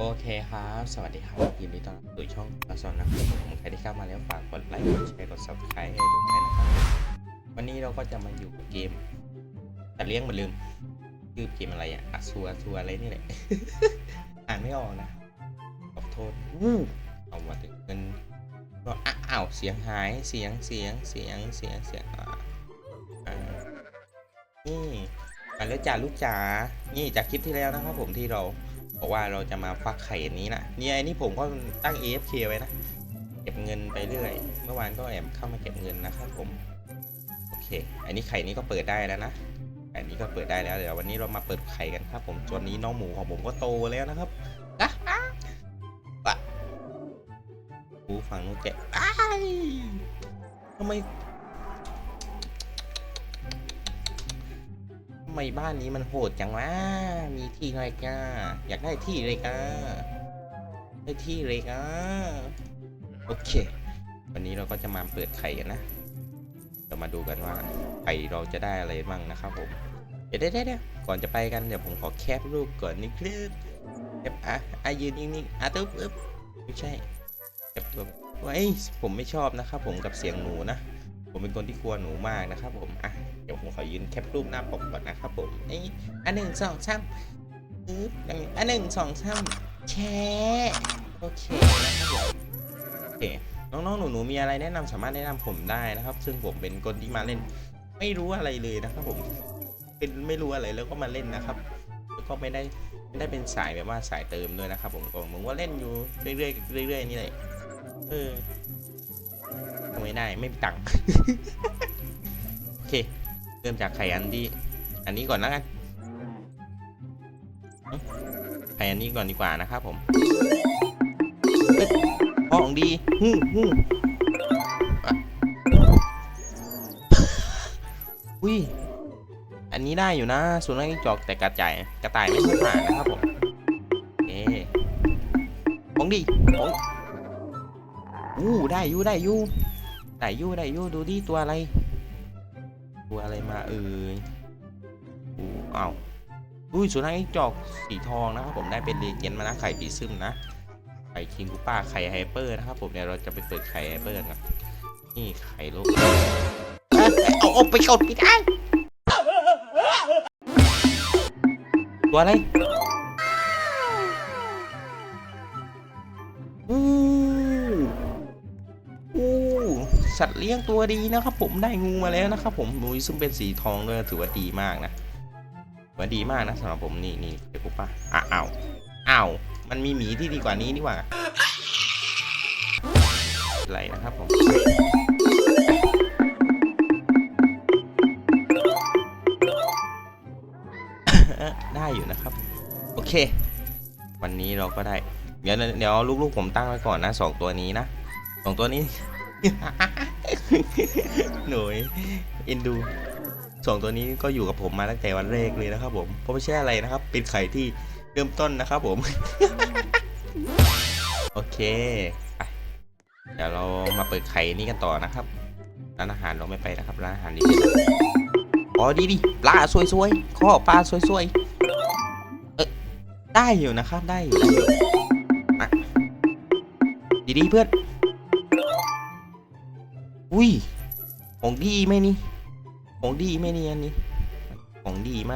โอเคครับ สวัสดีครับยินดีต้อนรับสู่ช่องกระสอนนะครับผมใครที่เข้ามาแล้วฝากกดไลค์ กดแชร์ กด subscribe ให้ด้วยนนะครับ วันนี้เราก็จะมาอยู่กับเกมแต่เลี้ยงเหมือนลืมชื่อเกมอะไรอะอะซัวซัวอะไรนี่แหละ อ่านไม่ออกนะ ขอโทษวู้เอามาถึงเงินก็อ้าวเสียงหาย เสียง เสียง เสียง เสียง เสียงอ่าอ่านี่มาแล้วจ้าลูกจ๋า นี่จากคลิปที่แล้วนะครับผมที่เรา บอกว่าเราจะมาฟักไข่อันนี้นะเนี่ยอันนี้ผมก็ตั้ง AFK ไว้นะ เก็บเงินไปเรื่อย เมื่อวานก็แอบเข้ามาเก็บเงินนะครับผม โอเค อันนี้ไข่นี้ก็เปิดได้แล้วนะไข่นี้ก็เปิดได้แล้ว เดี๋ยววันนี้เรามาเปิดไข่กันครับผมตัวนี้น้องหมูของผมก็โตแล้วนะครับอะปะหูฝั่งนู้นแกะทำไม ไมบ้านนี้มันโหดจังวะ มีที่อะไรก้า อยากได้ที่เลยก้า ได้ที่เลยก้า โอเค วันนี้เราก็จะมาเปิดไข่กันนะ เรามาดูกันว่าไข่เราจะได้อะไรบ้างนะครับผม เดี๋ยวเดี๋ยวเดี๋ยวก่อนจะไปกันเดี๋ยวผมขอแคปรูปก่อนนิดนึงแคปอะอะยืนนิ่งๆอะตึ๊บตึ๊บไม่ใช่แคปตัวไว้ยผมไม่ชอบนะครับผมกับเสียงหนูนะ ผมเป็นคนที่กลัวหนูมากนะครับผม อะ ผมขอยืนแคปรูปหน้าปกก่อนนะครับผมนี่อันหนึ่งสองสามอึ๊บอันหนึ่งสองสามแชร์โอเคนะครับผมโอเคน้องๆ หนูๆ มีอะไรแนะนำสามารถแนะนำผมได้นะครับ ซึ่งผมเป็นคนที่มาเล่น ไม่รู้อะไรเลยนะครับผม เป็นไม่รู้อะไรแล้วก็มาเล่นนะครับ แล้วก็ไม่ได้ไม่ได้เป็นสายแบบว่าสายเติมด้วยนะครับ ผมก็ผมว่าเล่นอยู่เรื่อยๆเรื่อยๆนี่แหละเออทำไม่ได้ไม่มีตังค์โอเค ริ่มจากไข่อันดีอันนี้ก่อนแล้วกันไข่อันนี้ก่อนดีกว่านะครับผมเอ้ยของดีฮึ่มฮึ่มอุ้ย อันนี้ได้อยู่นะส่วนนักจอกแต่กระจายกระต่ายไม่ค่อยผ่านนะครับผมเอ๊ของดีของอู้ได้อยู่ได้อยู่ได้อยู่ได้อยู่ดูดิตัวอะไร ตัวอะไรมาเอ่ยอู้อ้าวอุ้ยสุนัขจอกสีทองนะครับผมได้เป็นเลเจนด์มานะไข่ปีซึมนะไข่คิงกูป้าไข่ไฮเปอร์นะครับผมเดี๋ยวเราจะไปเปิดไข่ไฮเปอร์กันนี่ไข่ลูกเอาออกไปกดไม่ได้ตัวอะไร เลี้ยงตัวดีนะครับผมได้งูมาแล้วนะครับผมงูซึ่งเป็นสีทองด้วยถือว่าดีมากนะถือว่าดีมากนะสำหรับผมนี่นี่เดี๋ยวกูป้าอะอ้าวอ้าวมันมีหมีที่ดีกว่านี้นี่หว่าอะไรนะครับผมได้อยู่นะครับ โอเค วันนี้เราก็ได้ เดี๋ยวเดี๋ยวลูกๆผมตั้งไว้ก่อนนะสองตัวนี้นะสองตัวนี้ หน่วยอินดูสองตัวนี้ก็อยู่กับผมมาตั้งแต่วันแรกเลยนะครับผมเพราะไม่ใช่อะไรนะครับ เป็นไข่ที่เริ่มต้นนะครับผม โอเคเดี๋ยวเรามาเปิดไข่นี้กันต่อนะครับร้านอาหารเราไม่ไปนะครับร้านอาหารนี้อ๋อดีดีปลาสวยๆข้อปลาสวยๆได้อยู่นะครับได้อยู่ด้อยู่อะดีเพื่อน อุ้ย ของดีไหมนี่ ของดีไหมนี่อันนี้ ของดีไหม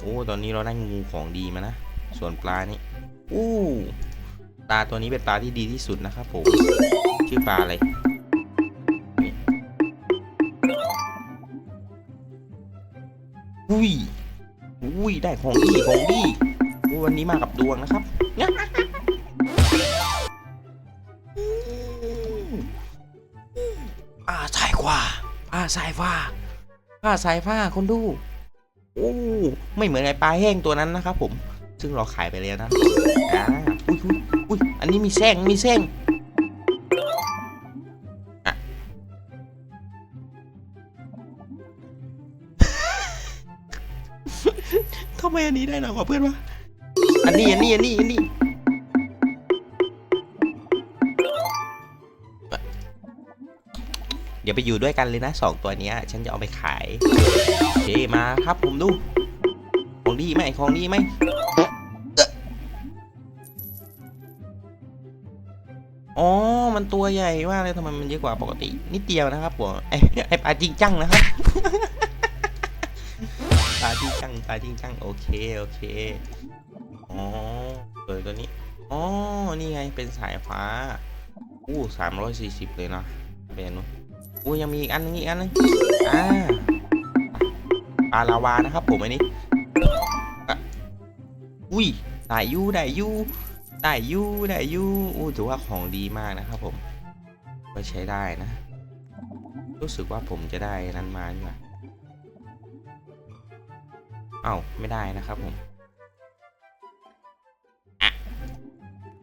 โอ้ ตอนนี้เราได้งูของดีมานะ ส่วนปลานี่อู้ปลาตัวนี้เป็นปลาที่ดีที่สุดนะครับผม ชื่อปลาอะไรอุ้ย อุ้ย ได้ของดีของดี วันนี้มากับดวงนะครับ สายฟ้าป้าสายฟ้าคนดู โอ้ไม่เหมือนไอ้ปลาแห้งตัวนั้นนะครับผม ซึ่งเราขายไปแล้วนะอ่าอุ้ยอุ้ยอุ้ยอันนี้มีแซงมีแซงอะทำไมอันนี้ได้หน่อยกว่าเพื่อนวะอันนี้อันนี้อันนี้อันนี้ เดี๋ยวไปอยู่ด้วยกันเลยนะสองตัวนี้ฉันจะเอาไปขายโอเคมาครับผมดู ของดีไหมของดีไหมอ๋อ มันตัวใหญ่มากเลยทำไมมันเยอะกว่าปกติ นิดเดียวนะครับผมไอไอปลาจริงจังนะครับปลาจริงจังปลาจริงจังโอเคโอเคอ๋อตัวตัวนี้อ๋อนี่ไงเป็นสายฟ้าอู้สามร้อยสี่สิบเลยนะเป็นนู้ อู้ยังมีอีกอันนึงอีกอันนึงอ่าปลาลาวานะครับผมอันนี้อะอุ้ยได้ยูได้ยูได้ยูได้ยูอู้ถือว่าของดีมากนะครับผมก็ใช้ได้นะ รู้สึกว่าผมจะได้นั้นมานี่หว่าเอ้าไม่ได้นะครับผม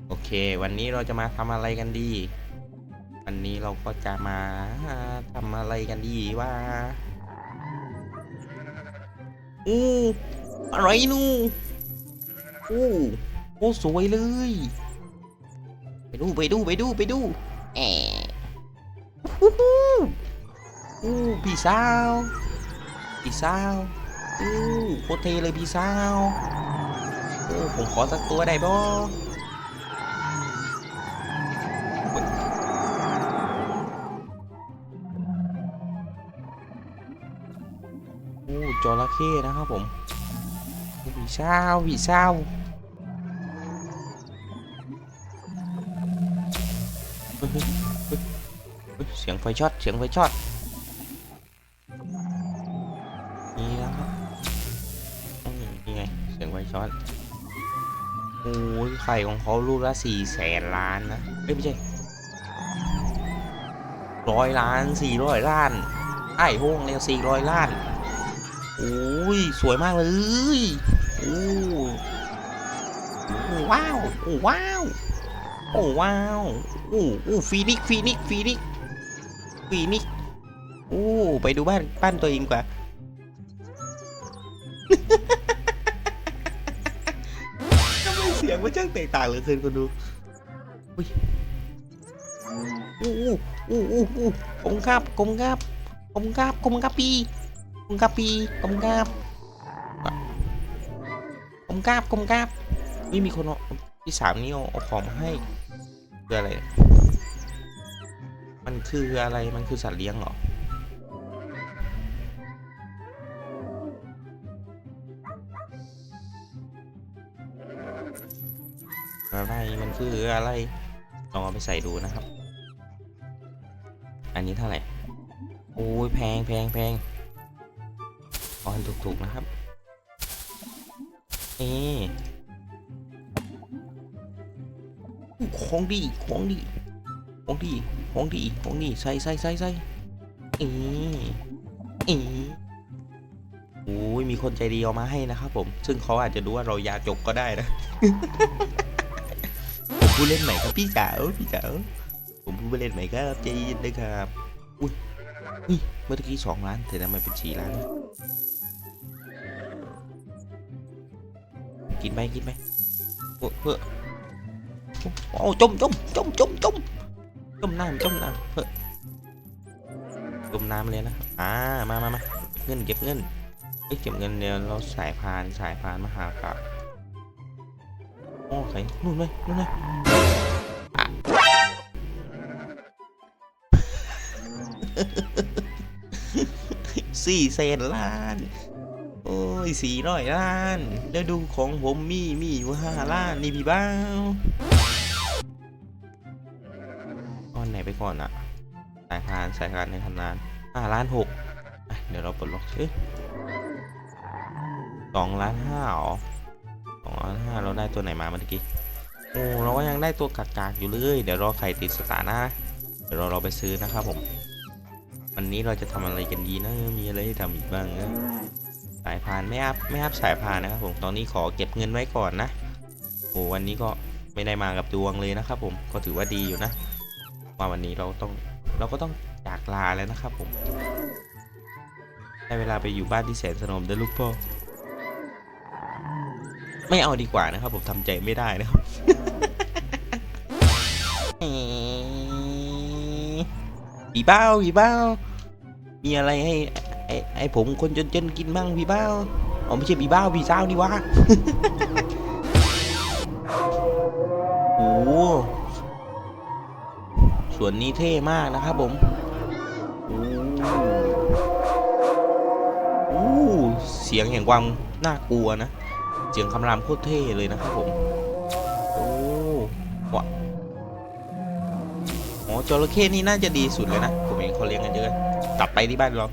โอเค วันนี้เราจะมาทำอะไรกันดี วันนี้เราก็จะมาทำอะไรกันดีว่าอู้อะไรนู่อู้โอ้สวยเลย ไปดูไปดูไปดูไปดูแอะอู้หูอู้พี่สาวพี่สาวอู้โคตรเทเลยพี่สาวโอ้ผมขอสักตัวได้บ่ จระเข้นะครับผมโอ้ผีเศร้าผีเศร้าเสียงไฟช็อตเสียงไฟช็อตนี่นะครับนี่ไงเสียงไฟช็อตโอ้ยไข่ของเขาลูกละสี่แสนล้านนะเอ้ยไม่ใช่ร้อยล้านสี่ร้อยล้านไอ้ห้งเลยสี่ร้อยล้าน โอ้ยสวยมากเลยโอ้ว้าวโอ้ว้าวโอ้ว้าวโอ้โอ้ฟีนิกฟีนิกฟีนิกฟีนิกโอ้ไปดูบ้านบ้านตัวเองกว่าทำไมเสียงมันช่างแตกต่างเหลือเกินคนดูอุ้ยอู้อู้อู้อู้กงครับกงครับกงครับกงครับปี กงครับปีกงครับกงครับกงครับนี่มีคนเอาที่สามนี่เอาของมาให้คืออะไร มันคืออะไร มันคือสัตว์เลี้ยงเหรอ อะไร มันคืออะไร ลองเอาไปใส่ดูนะครับ อันนี้เท่าไหร่ โอ้ยแพงแพงแพง อให้ถูกๆนะครับนี่อของดีของดีของดีของดีของดีใส่ใส่ใส่ใส่อีอีโอ้ยมีคนใจดีเอามาให้นะครับผม ซึ่งเขาอาจจะดูว่าเรายาจกก็ได้นะผมผู้เล่นใหม่ครับพี่สาวพี่สาวผมผู้เล่นใหม่ครับใจเย็นเลยครับ อุ้ยอุ้ยเมื่อกี้สองล้านแต่ทำไมเป็นสี่ล้าน กินไหมกินไหมเพื่อเพื่อโอ้จมจมจมจมจมจมน้ำจมน้ำเพื่อจมน้ำเลยนะอ่ามามามาเงินเก็บเงินเอ้ยเก็บเงินเดี๋ยวเราสายพานสายพานมาหากลับโอ้ใครนู่นเลยนู่นเลยสี่แสนล้าน โอ้ยสี่ร้อยล้าน แล้วดูของผมมีมีอยู่ห้าล้านนี่พี่บ้าวก้อนไหนไปก่อนอะสายพานสายพานในทำนานห้าล้านหกเดี๋ยวเราปลดล็อกเอสองล้านห้าหรอสองล้านห้าเราได้ตัวไหนมาเมื่อกี้โอ้เราก็ยังได้ตัวกากๆอยู่เลยเดี๋ยวรอไข่ติดสถานะ เดี๋ยวเราเราไปซื้อนะครับผมวันนี้เราจะทำอะไรกันดีนะมีอะไรให้ทำอีกบ้างนะ สายพานไม่อัพไม่อัพสายพานนะครับผมตอนนี้ขอเก็บเงินไว้ก่อนนะโอ้วันนี้ก็ไม่ได้มากับดวงเลยนะครับ ผมก็ถือว่าดีอยู่นะว่าวันนี้เราต้องเราก็ต้องจากลาแล้วนะครับผมได้เวลาไปอยู่บ้านที่แสนสนมเด้อลูกพ่อไม่เอาดีกว่านะครับ ผมทำใจไม่ได้นะครับพี่เบ้าพี่เบ้ามีอะไรให้ ไอ้ไอ้ผมคนจนๆกินบ้างพี่เบ้าอ๋อไม่ใช่พี่เบ้าพี่เศร้านี่วะโอ้โหวนนี้เท่มากนะครับผมโอ้เสียงแห่งความน่ากลัวนะ เสียงคำรามโคตรเท่เลยนะครับผม โอ้วะอ๋อจระเข้นี่น่าจะดีสุดเลยนะ ผมเห็นเขาเลี้ยงกันเยอะกลับไปที่บ้านเรา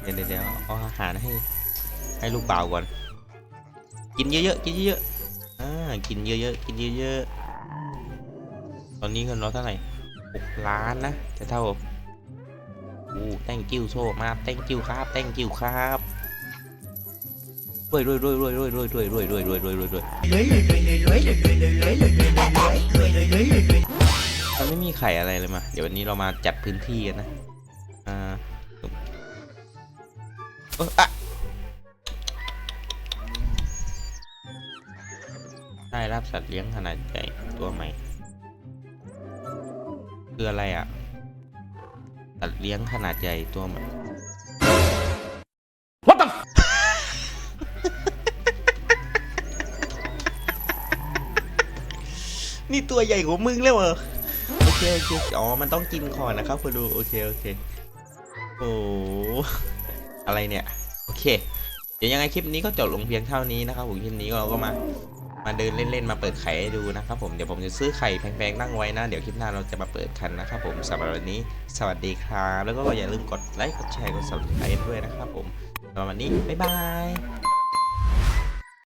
เดี๋ยวเดี๋ยวเอาอาหารให้ให้ลูกเปล่าก่อน กินเยอะๆกินเยอะๆอ่ากินเยอะๆกินเยอะๆตอนนี้เงินเราเท่าไหร่หกล้านนะจะเท่าโอ้ thank you so much thank you ครับ thank you ครับรวยรวยรวยรวยรวยรวยรวยรวยรวยรวยรวยรวยรวยมันไม่มีไข่อะไรเลยมา เดี๋ยววันนี้เรามาจัดพื้นที่กันนะ เอออะได้รับสัตว์เลี้ยงขนาดใหญ่ตัวใหม่คืออะไรอะ สัตว์เลี้ยงขนาดใหญ่ตัวใหม่ What the นี่ตัวใหญ่กว่ามึงแล้วเหรอโอเคโอเคอ๋อ มันต้องกินก่อนนะครับคุณดู โอเค โอเค โอ้โห อะไรเนี่ย โอเค เดี๋ยวยังไงคลิปนี้ก็จบลงเพียงเท่านี้นะครับผมคลิปนี้เราก็มามาเดินเล่นๆมาเปิดไข่ให้ดูนะครับผมเดี๋ยวผมจะซื้อไข่แพงๆนั่งไว้นะ เดี๋ยวคลิปหน้าเราจะมาเปิดกันนะครับผมสำหรับวันนี้ สวัสดีครับ แล้วก็อย่าลืมกดไลค์กดแชร์กด subscribe ด้วยนะครับผมสำหรับวันนี้บ๊ายบาย